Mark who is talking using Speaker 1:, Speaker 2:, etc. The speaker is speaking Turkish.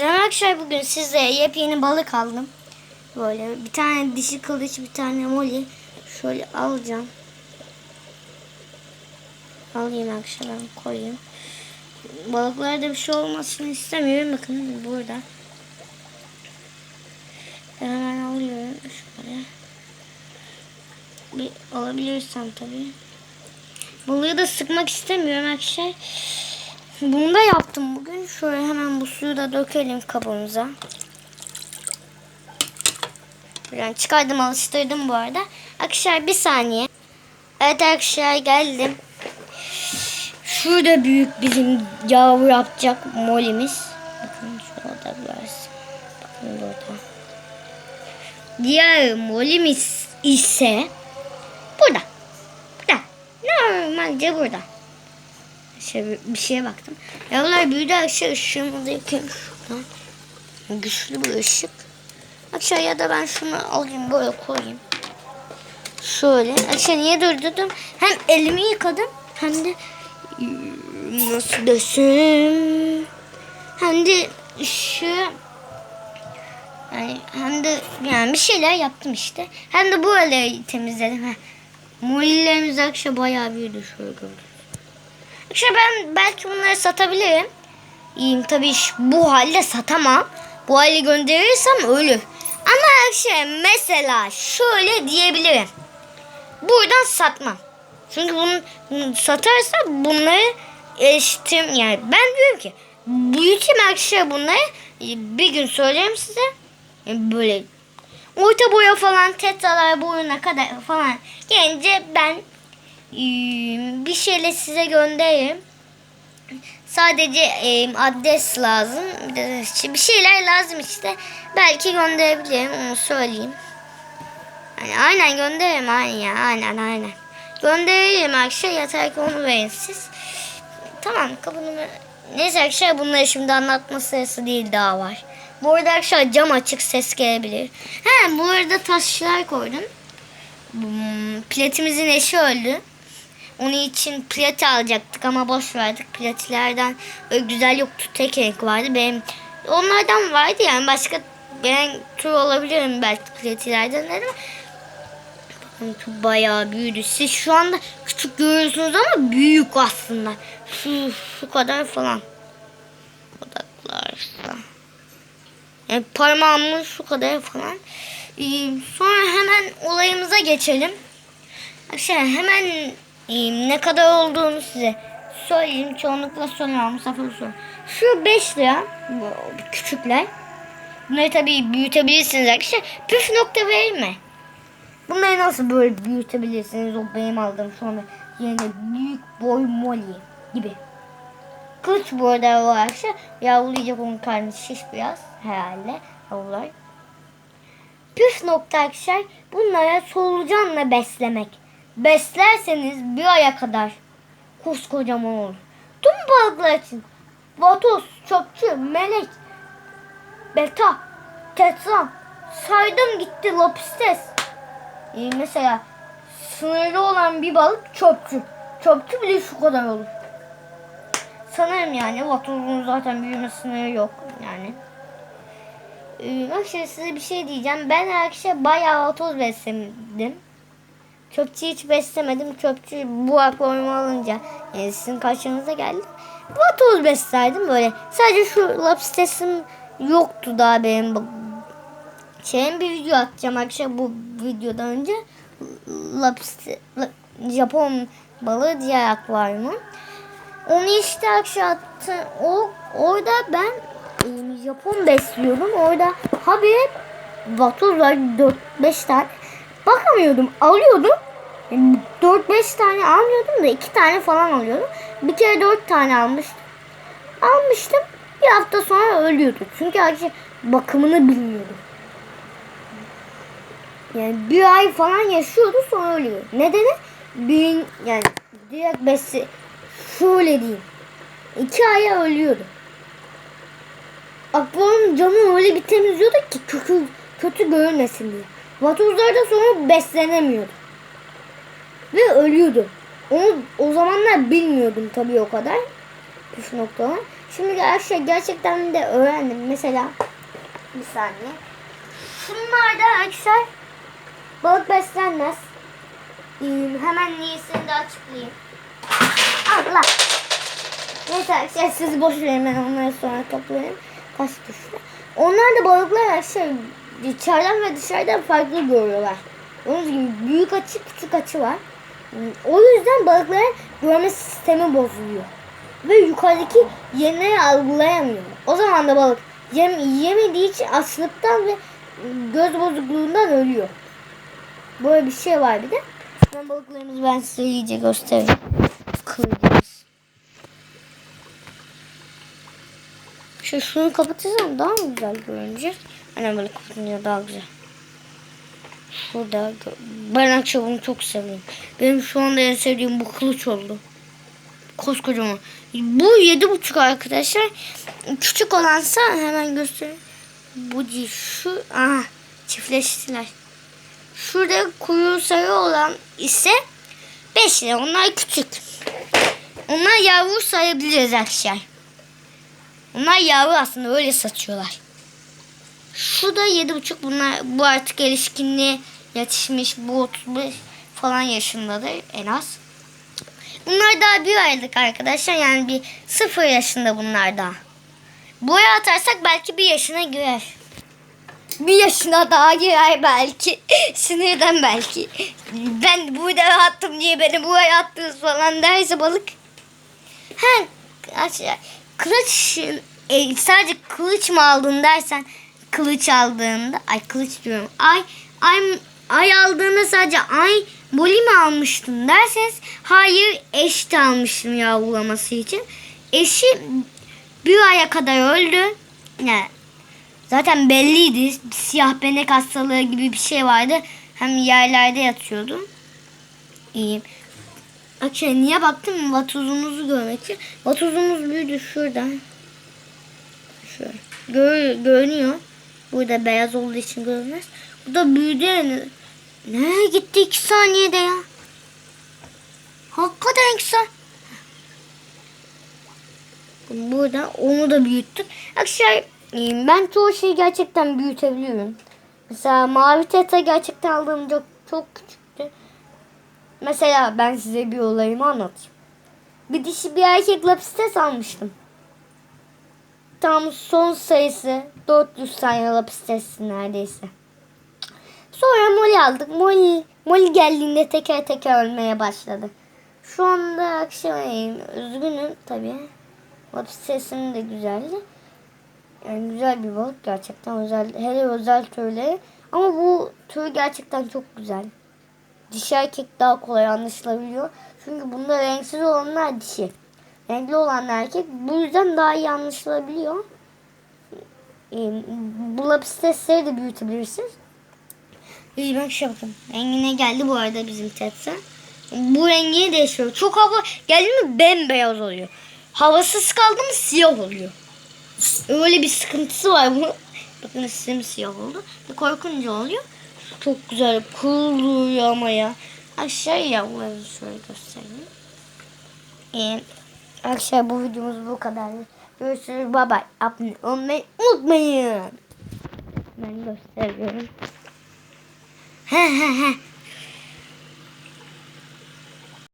Speaker 1: Arkadaşlar bugün size yepyeni balık aldım. Böyle bir tane dişi kılıç bir tane moli. Şöyle alacağım. Alayım arkadaşlar ben koyayım. Balıklarda bir şey olmasını istemiyorum. Bakın burada. Hemen alıyorum. Şöyle. Bir alabilirsem tabii. Balığı da sıkmak istemiyorum arkadaşlar. Bunu da yaptım bugün. Şöyle hemen bu suyu da dökelim kabımıza. Yani çıkardım alıştırdım bu arada. Arkadaşlar bir saniye. Evet arkadaşlar geldim. Şurada büyük bizim yavru yapacak molimiz. Bakın şurada biraz. Bakın burada. Diğer molimiz ise burada. Burada. Normalce burada. Şey, bir şeye baktım. Yavrular büyüdü akşam ışığımı da yakayım şuradan. Güçlü bir ışık. Akşam ya da ben şunu alayım böyle koyayım. Şöyle. Akşam niye durdurdum? Hem elimi yıkadım hem de nasıl desem hem de şu yani hem de yani bir şeyler yaptım işte. Hem de buraları temizledim. Heh. Mollilerimiz akşam bayağı büyüdü şöyle gördüm. İşte ben belki bunları satabilirim. İyiyim tabii bu halde satamam. Bu hale gönderirsem ölür. Ama şey mesela şöyle diyebilirim. Buradan satmam. Çünkü bunu, satarsa bunları eşitim yani ben diyorum ki büyüteyim arkadaşlar bunları bir gün söyleyeyim size böyle orta boya falan tetralar boyuna kadar falan gelince ben bir şeyle size gönderirim. Sadece e, adres lazım. Bir şeyler lazım işte. Belki gönderebilirim onu söyleyeyim. Yani aynen gönderirim aynen ya aynen aynen. Gönderirim arkadaşlar yeter ki onu verin siz. Tamam kapını Neyse arkadaşlar bunları şimdi anlatma sırası değil daha var. Bu arada arkadaşlar cam açık ses gelebilir. He bu arada taşlar koydum. Hmm, Platimizin eşi öldü. Onun için plat alacaktık ama boş verdik. Platilerden öyle güzel yoktu. Tek renk vardı. Benim onlardan vardı yani başka ben tur olabilirim belki platilerden dedim. Bakın bayağı büyüdü. Siz şu anda küçük görüyorsunuz ama büyük aslında. Şu, şu kadar falan. Odaklarsa. Yani parmağımın şu kadar falan. Ee, sonra hemen olayımıza geçelim. Arkadaşlar hemen e, ne kadar olduğunu size söyleyeyim. Çoğunlukla soruyorum. Sefer sor. Şu 5 lira. Küçükler. Bunları tabii büyütebilirsiniz arkadaşlar. Püf nokta verilme. Bunları nasıl böyle büyütebilirsiniz? O benim aldığım anda yeni büyük boy moli gibi. Kılıç bu arada var arkadaşlar. Yavrulayacak onun karnı şiş biraz herhalde. Yavrular. Püf nokta arkadaşlar bunlara solucanla beslemek. Beslerseniz bir aya kadar koskocaman olur. Tüm balıklar için vatoz, çöpçü, melek, beta, tetra saydım gitti lopistes. Ee, mesela sınırlı olan bir balık çöpçü. Çöpçü bile şu kadar olur. Sanırım yani vatozun zaten büyüme sınırı yok yani. Ee, arkadaşlar size bir şey diyeceğim. Ben arkadaşlar bayağı vatoz besledim. Çöpçü hiç beslemedim. Çöpçü bu akvaryumu alınca yani sizin karşınıza geldi. Vatoz beslerdim böyle. Sadece şu lapstesim yoktu daha benim şeyin bir video atacağım arkadaşlar bu videodan önce. Lapste, la- Japon balığı diğer akvaryumu. Onu işte arkadaşlar attı. O, orada ben e, Japon besliyorum. Orada habire vatoz var 4-5 tane. Bakamıyordum. Alıyordum. 4-5 tane almıyordum da 2 tane falan alıyordum. Bir kere 4 tane almıştım. Almıştım. Bir hafta sonra ölüyordu. Çünkü arkadaşlar bakımını bilmiyordum. Yani bir ay falan yaşıyordu sonra ölüyor. Nedeni? Bir, yani direkt besi şöyle diyeyim. İki aya ölüyordu. Akvaryum camı öyle bir temizliyorduk ki kötü, kötü görünmesin diye. Vatozlar da sonra beslenemiyordu. Ve ölüyordu. Onu o zamanlar bilmiyordum tabii o kadar. Püf noktalar. Şimdi arkadaşlar gerçekten de öğrendim. Mesela bir saniye. Şunlar da arkadaşlar balık beslenmez. Ee, hemen niyesini de açıklayayım. Allah. Neyse arkadaşlar siz boş verin ben onları sonra toplayayım. Kaç düştü. Onlar da balıklar arkadaşlar içeriden ve dışarıdan farklı görüyorlar. Onun gibi büyük açı küçük açı var. O yüzden balıkların görme sistemi bozuluyor. Ve yukarıdaki yemleri algılayamıyor. O zaman da balık yem, yemediği için açlıktan ve göz bozukluğundan ölüyor. Böyle bir şey var bir de. Ben balıklarımızı ben size iyice göstereyim. Kıvırcığız. Şu şunu kapatırsam daha mı güzel görünecek? Aynen böyle kapatınca daha güzel. Şurada gö- ben akşam bunu çok seviyorum. Benim şu anda en sevdiğim bu kılıç oldu. Koskocaman. Bu yedi buçuk arkadaşlar. Küçük olansa hemen göstereyim. Bu değil. Şu aha çiftleştiler. Şurada kuyruğu sarı olan ise 5 lira. Onlar küçük. Onlar yavru sayabiliriz arkadaşlar. Onlar yavru aslında öyle satıyorlar. Şu da yedi buçuk. Bunlar bu artık erişkinliğe yetişmiş. Bu 35 falan yaşındadır en az. Bunlar daha bir aylık arkadaşlar. Yani bir sıfır yaşında bunlar daha. Boya atarsak belki bir yaşına girer. Bir yaşına daha girer belki. Sinirden belki. Ben burada attım diye beni buraya attınız falan derse balık. He, kılıç e, sadece kılıç mı aldın dersen kılıç aldığında ay kılıç diyorum ay ay ay aldığında sadece ay boli mi almıştın derseniz hayır eş de almıştım yavrulaması için. Eşi bir aya kadar öldü. Yani zaten belliydi. Siyah benek hastalığı gibi bir şey vardı. Hem yerlerde yatıyordu. İyiyim. Akşam niye baktım vatuzumuzu görmek için. Vatuzumuz büyüdü şurada. Şöyle. Gör, görünüyor. Burada beyaz olduğu için görünmez. Bu da büyüdü yani. Nereye gitti iki saniyede ya? Hakikaten iki saniye. Burada onu da büyüttük. Arkadaşlar e, ben çoğu şeyi gerçekten büyütebiliyorum. Mesela mavi teta gerçekten aldığım çok, çok küçüktü. Mesela ben size bir olayımı anlatayım. Bir dişi bir erkek lapistes almıştım. Tam son sayısı 400 tane lapistes neredeyse. Sonra Molly aldık. Molly, Molly geldiğinde teker teker ölmeye başladı. Şu anda akşamleyin üzgünüm tabii. Lapistesim de güzeldi. Yani güzel bir balık gerçekten özel. Hele özel türleri. Ama bu tür gerçekten çok güzel. Dişi erkek daha kolay anlaşılabiliyor. Çünkü bunda renksiz olanlar dişi. Renkli olan erkek. Bu yüzden daha iyi anlaşılabiliyor. Ee, bu lapistesleri de büyütebilirsiniz. İyi bak şey bakın. Rengine geldi bu arada bizim tetsa. Bu rengini değişiyor. Çok hava geldi mi bembeyaz oluyor. Havasız kaldı mı siyah oluyor. Öyle bir sıkıntısı var bu. Bakın simsiyah oldu. Bir korkunca oluyor. Çok güzel kuruluyor ama ya. Aşağı yavruları şöyle göstereyim. Ee, arkadaşlar bu videomuz bu kadar. Görüşürüz. Bye bye. Abone olmayı unutmayın. Ben gösteriyorum. He he he.